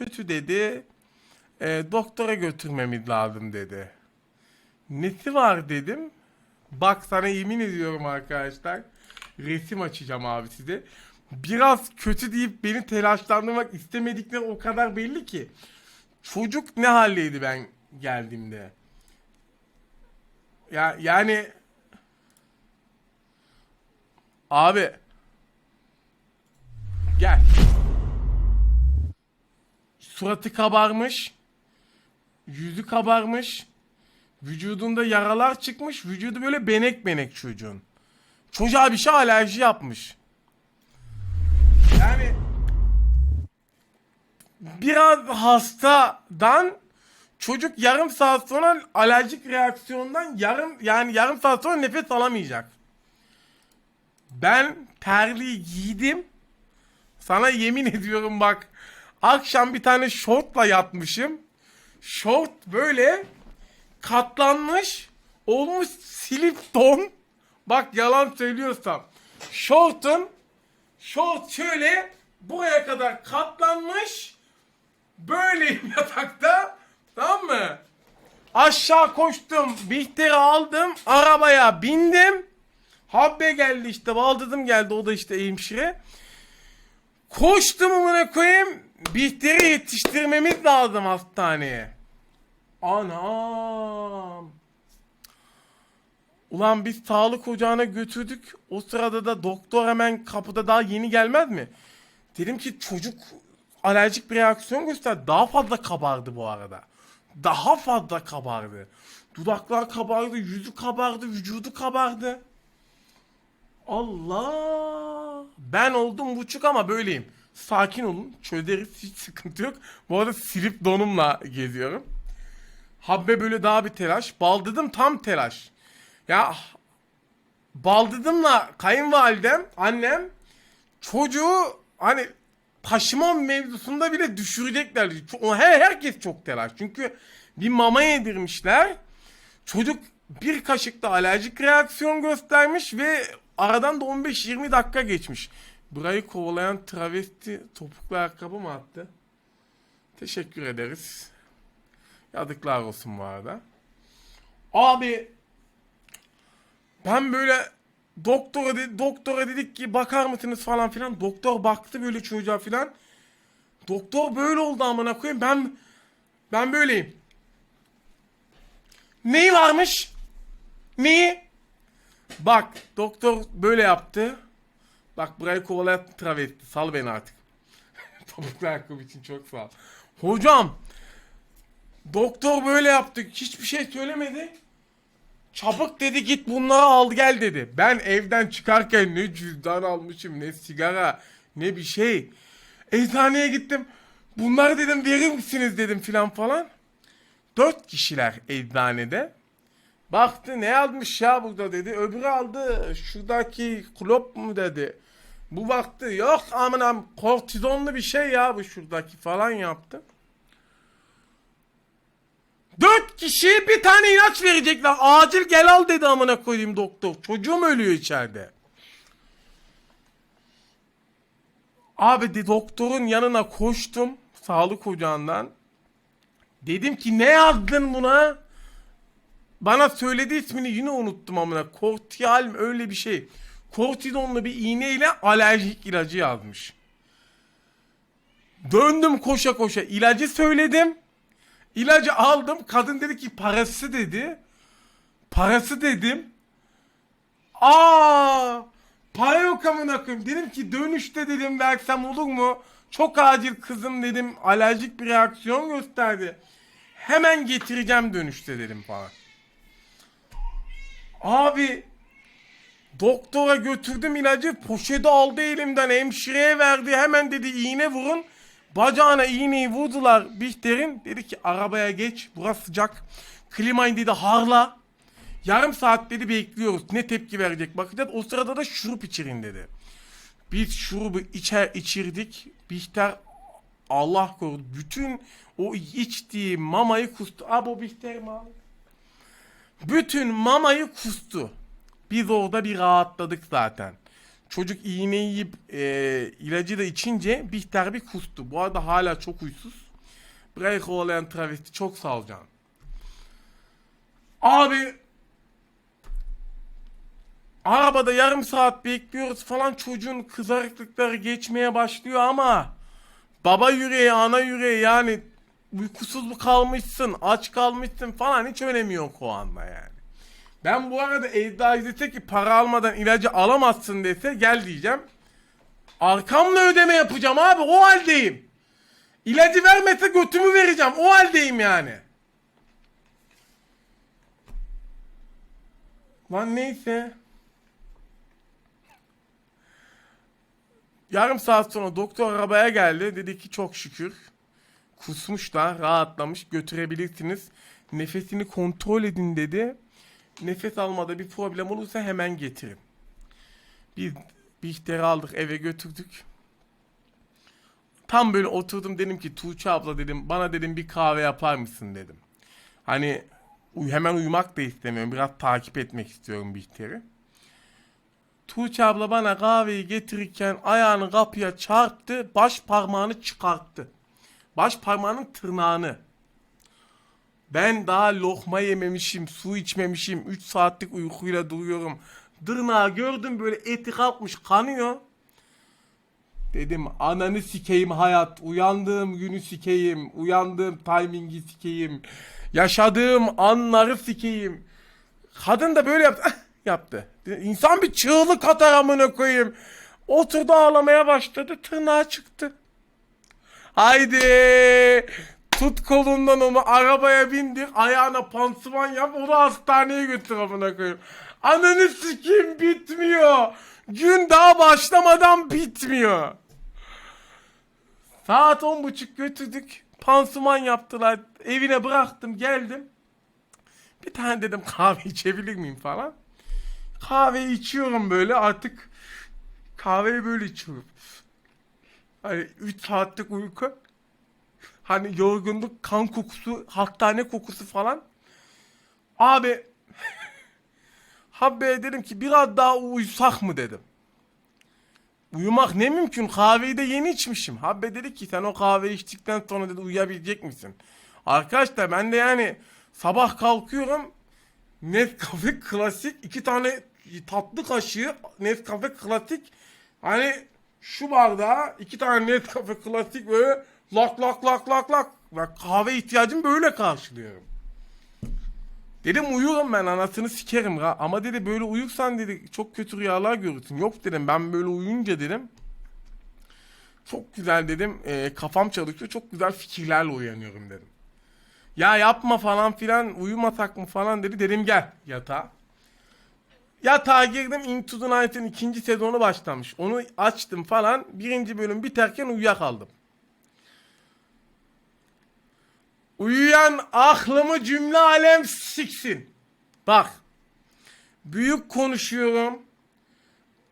kötü dedi. E, doktora götürmemiz lazım dedi. Nesi var dedim. Bak sana yemin ediyorum arkadaşlar. Resim açacağım abi size. Biraz kötü deyip beni telaşlandırmak istemedikleri o kadar belli ki. Çocuk ne haldeydi ben geldiğimde. Ya yani abi gel. Suratı kabarmış. Yüzü kabarmış. Vücudunda yaralar çıkmış. Vücudu böyle benek benek çocuğun. Çocuğa bir şey alerji yapmış. Yani biraz hastadan çocuk yarım saat sonra alerjik reaksiyondan yarım yani yarım saat sonra nefes alamayacak. Ben terliği giydim. Sana yemin ediyorum bak. Akşam bir tane şortla yatmışım. Şort böyle katlanmış. Olmuş silip don. Bak yalan söylüyorsam. Şortun şort şöyle buraya kadar katlanmış. Böyleyim yatakta. Tamam mı? Aşağı koştum. Bihter'i aldım. Arabaya bindim. Habbe geldi işte. Baldızım geldi. O da işte hemşire. Koştum amına koyayım. Bihter'i yetiştirmemiz lazım hastaneye. Anam. Ulan biz sağlık ocağına götürdük. O sırada da doktor hemen kapıda daha yeni gelmez mi? Dedim ki çocuk alerjik bir reaksiyon göster. Daha fazla kabardı bu arada. Daha fazla kabardı. Dudaklar kabardı, yüzü kabardı, vücudu kabardı. Allah. Ben oldum buçuk ama böyleyim. Sakin olun. Çözeriz. Hiç sıkıntı yok. Bu arada silip donumla geziyorum. Habbe böyle daha bir telaş. Baldıdım tam telaş. Ya baldızımla kayınvalidem, annem çocuğu hani taşıma mevzusunda bile düşürecekler. Her, herkes çok telaş. Çünkü bir mama yedirmişler. Çocuk bir kaşıkta alerjik reaksiyon göstermiş ve aradan da 15-20 dakika geçmiş. Burayı kovalayan travesti topuklu ayakkabı mı attı? Teşekkür ederiz. Yazıklar olsun bu arada. Abi ben böyle doktora de, doktora dedik ki bakar mısınız falan filan. Doktor baktı böyle çocuğa filan. Doktor böyle oldu amına koyayım. Ben ben böyleyim. Neyi varmış? Neyi? Bak doktor böyle yaptı. Bak burayı kovalayan travesti. Sal beni artık. Topuklu ayakkabı için çok sağ ol. Hocam doktor böyle yaptı. Hiçbir şey söylemedi. Çabuk dedi git bunları al gel dedi. Ben evden çıkarken ne cüzdan almışım ne sigara ne bir şey. Eczaneye gittim. Bunları dedim verir misiniz dedim filan falan. Dört kişiler eczanede. Baktı ne yazmış ya burada dedi. Öbürü aldı şuradaki klop mu dedi. Bu baktı yok amınam kortizonlu bir şey ya bu şuradaki falan yaptı. Dört kişiye bir tane ilaç verecekler. Acil gel al dedi amına koyayım doktor. Çocuğum ölüyor içeride. Abi de doktorun yanına koştum. Sağlık ocağından. Dedim ki ne yazdın buna? Bana söyledi ismini yine unuttum amına. Kortiyal mi öyle bir şey. Kortizonlu bir iğneyle alerjik ilacı yazmış. Döndüm koşa koşa ilacı söyledim. İlacı aldım. Kadın dedi ki parası dedi. Parası dedim. Aa! Para yok amına koyayım. Dedim ki dönüşte dedim versem olur mu? Çok acil kızım dedim. Alerjik bir reaksiyon gösterdi. Hemen getireceğim dönüşte dedim falan. Abi doktora götürdüm ilacı poşeti aldı elimden hemşireye verdi hemen dedi iğne vurun. Bacağına iğneyi vurdular Bihter'in. Dedi ki arabaya geç burası sıcak. Klimayı dedi harla. Yarım saat dedi bekliyoruz. Ne tepki verecek bakacağız. O sırada da şurup içirin dedi. Biz şurubu içer içirdik. Bihter Allah korudu. Bütün o içtiği mamayı kustu. Abi o Bihter mi abi? Bütün mamayı kustu. Biz orada bir rahatladık zaten. Çocuk iğneyi yiyip e, ilacı da içince Bihter bir kustu. Bu arada hala çok huysuz. Burayı kovalayan travesti çok canım. Abi arabada yarım saat bekliyoruz falan çocuğun kızarıklıkları geçmeye başlıyor ama baba yüreği ana yüreği yani uykusuz mu kalmışsın aç kalmışsın falan hiç önemi yok o anda yani. Ben bu arada eczacı dese ki para almadan ilacı alamazsın dese gel diyeceğim. Arkamla ödeme yapacağım abi o haldeyim. İlacı vermese götümü vereceğim o haldeyim yani. Lan neyse. Yarım saat sonra doktor arabaya geldi. Dedi ki çok şükür. Kusmuş da rahatlamış götürebilirsiniz. Nefesini kontrol edin dedi. Nefes almada bir problem olursa hemen getirin. Biz Bihter'i aldık eve götürdük. Tam böyle oturdum dedim ki Tuğçe abla dedim bana dedim bir kahve yapar mısın dedim. Hani hemen uyumak da istemiyorum. Biraz takip etmek istiyorum Bihter'i. Tuğçe abla bana kahveyi getirirken ayağını kapıya çarptı. Baş parmağını çıkarttı. Baş parmağının tırnağını. Ben daha lokma yememişim, su içmemişim. 3 saatlik uykuyla duruyorum. Dırnağı gördüm böyle eti kalkmış kanıyor. Dedim ananı sikeyim hayat. Uyandığım günü sikeyim. Uyandığım timingi sikeyim. Yaşadığım anları sikeyim. Kadın da böyle yaptı. Yaptı. İnsan bir çığlık atar amına koyayım. Oturdu ağlamaya başladı. Tırnağı çıktı. Haydi. Tut kolundan onu arabaya bindir. Ayağına pansuman yap. Onu hastaneye götür amına koyayım. Ananı sikeyim bitmiyor. Gün daha başlamadan bitmiyor. Saat on buçuk götürdük. Pansuman yaptılar. Evine bıraktım geldim. Bir tane dedim kahve içebilir miyim falan. Kahve içiyorum böyle artık kahveyi böyle içiyorum. Hani 3 saatlik uyku. Hani yorgunluk, kan kokusu, hastane kokusu falan. Abi Habbe'ye dedim ki biraz daha uyusak mı dedim. Uyumak ne mümkün kahveyi de yeni içmişim. Habbe dedi ki sen o kahve içtikten sonra dedi uyuyabilecek misin? Arkadaşlar ben de yani sabah kalkıyorum Nescafe klasik iki tane tatlı kaşığı Nescafe klasik hani şu bardağa iki tane Nescafe klasik böyle lak lak lak lak lak ve kahve ihtiyacımı böyle karşılıyorum. Dedim uyurum ben anasını sikerim ha. Ama dedi böyle uyursan dedi çok kötü rüyalar görürsün. Yok dedim ben böyle uyuyunca dedim. Çok güzel dedim e, kafam çalışıyor çok güzel fikirlerle uyanıyorum dedim. Ya yapma falan filan uyumasak mı falan dedi. Dedim gel yatağa. Yatağa girdim Into the Night'ın ikinci sezonu başlamış. Onu açtım falan. Birinci bölüm biterken uyuyakaldım. Uyuyan aklımı cümle alem siksin. Bak. Büyük konuşuyorum.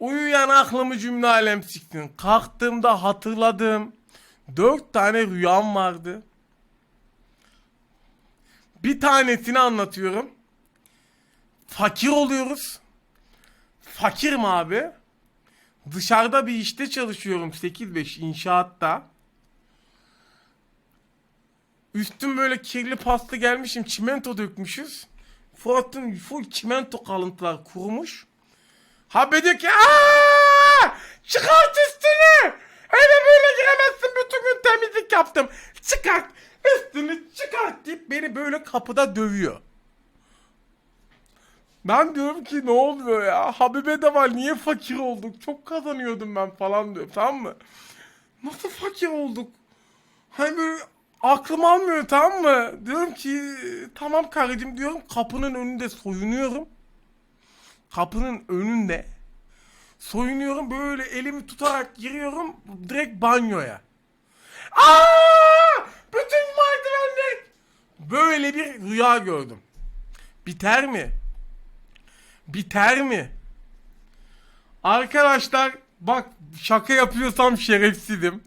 Uyuyan aklımı cümle alem siksin. Kalktığımda hatırladığım dört tane rüyam vardı. Bir tanesini anlatıyorum. Fakir oluyoruz. Fakirim abi. Dışarıda bir işte çalışıyorum 8-5 inşaatta. Üstüm böyle kirli pasta gelmişim çimento dökmüşüz. Fırat'ın full çimento kalıntılar kurumuş. Habbe diyor ki Aa! Çıkart üstünü! Eve böyle giremezsin bütün gün temizlik yaptım. Çıkart! Üstünü çıkart deyip beni böyle kapıda dövüyor. Ben diyorum ki ne oluyor ya? Habibe de var niye fakir olduk? Çok kazanıyordum ben falan diyor tamam mı? Nasıl fakir olduk? Hani böyle aklım almıyor tamam mı? Diyorum ki tamam karıcığım diyorum kapının önünde soyunuyorum. Kapının önünde soyunuyorum böyle elimi tutarak giriyorum direkt banyoya. Aa! Bütün merdivenler böyle bir rüya gördüm. Biter mi? Biter mi? Arkadaşlar bak şaka yapıyorsam şerefsizim.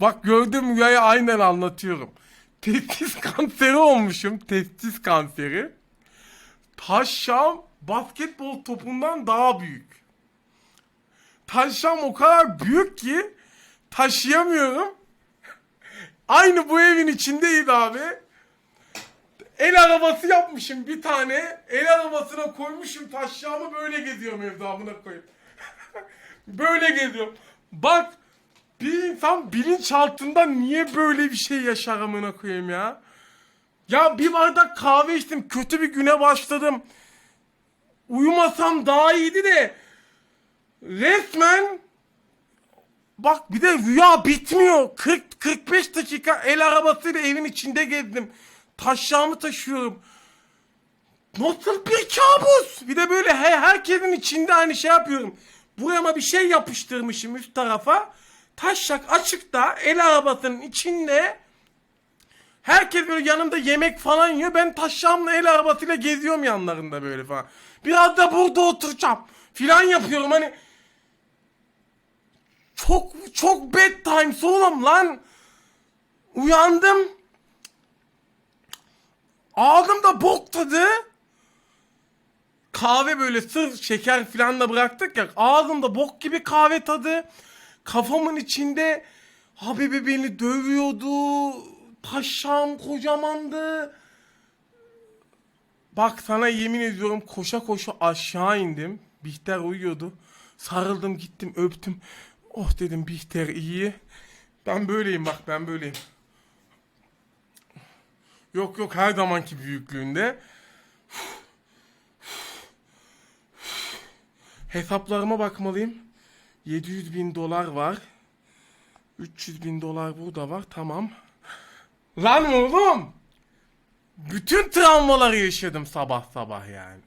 Bak gördüğüm rüyayı aynen anlatıyorum. Testis kanseri olmuşum. Testis kanseri. Taşşam basketbol topundan daha büyük. Taşşam o kadar büyük ki taşıyamıyorum. Aynı bu evin içindeydi abi. El arabası yapmışım bir tane. El arabasına koymuşum taşlarımı böyle geziyorum evde amına koyayım. böyle geziyorum. Bak bir insan bilinçaltında niye böyle bir şey yaşar amına koyayım ya? Ya bir bardak kahve içtim kötü bir güne başladım. Uyumasam daha iyiydi de resmen bak bir de rüya bitmiyor. 40 45 dakika el arabasıyla evin içinde gezdim. Taşlarımı taşıyorum. Nasıl bir kabus? Bir de böyle he, herkesin içinde aynı şey yapıyorum. Buraya bir şey yapıştırmışım üst tarafa. Taşak açıkta el arabasının içinde Herkes böyle yanımda yemek falan yiyor. Ben taşağımla el arabasıyla geziyorum yanlarında böyle falan. Biraz da burada oturacağım. Filan yapıyorum hani. Çok çok bad times oğlum lan. Uyandım. Ağzımda bok tadı. Kahve böyle sırf şeker filan da bıraktık ya. Ağzımda bok gibi kahve tadı. Kafamın içinde Habibi beni dövüyordu. Paşam kocamandı. Bak sana yemin ediyorum koşa koşa aşağı indim. Bihter uyuyordu. Sarıldım gittim öptüm. Oh dedim Bihter iyi. Ben böyleyim bak ben böyleyim. Yok yok her zamanki büyüklüğünde. Hesaplarıma bakmalıyım. 700 bin dolar var. 300 bin dolar burada var tamam. Lan oğlum. Bütün travmaları yaşadım sabah sabah yani.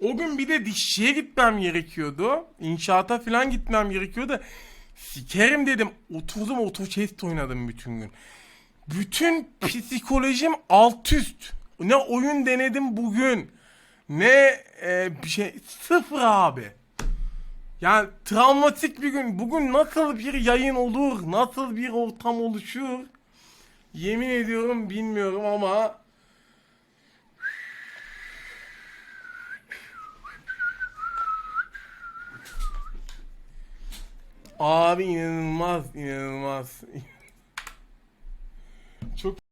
O gün bir de dişçiye gitmem gerekiyordu. İnşaata falan gitmem gerekiyordu. Sikerim dedim. Oturdum otochest oynadım bütün gün. Bütün psikolojim alt üst. Ne oyun denedim bugün. Ne e, bir şey. Sıfır abi. Yani travmatik bir gün. Bugün nasıl bir yayın olur? Nasıl bir ortam oluşur? Yemin ediyorum bilmiyorum ama Abi inanılmaz inanılmaz. Çok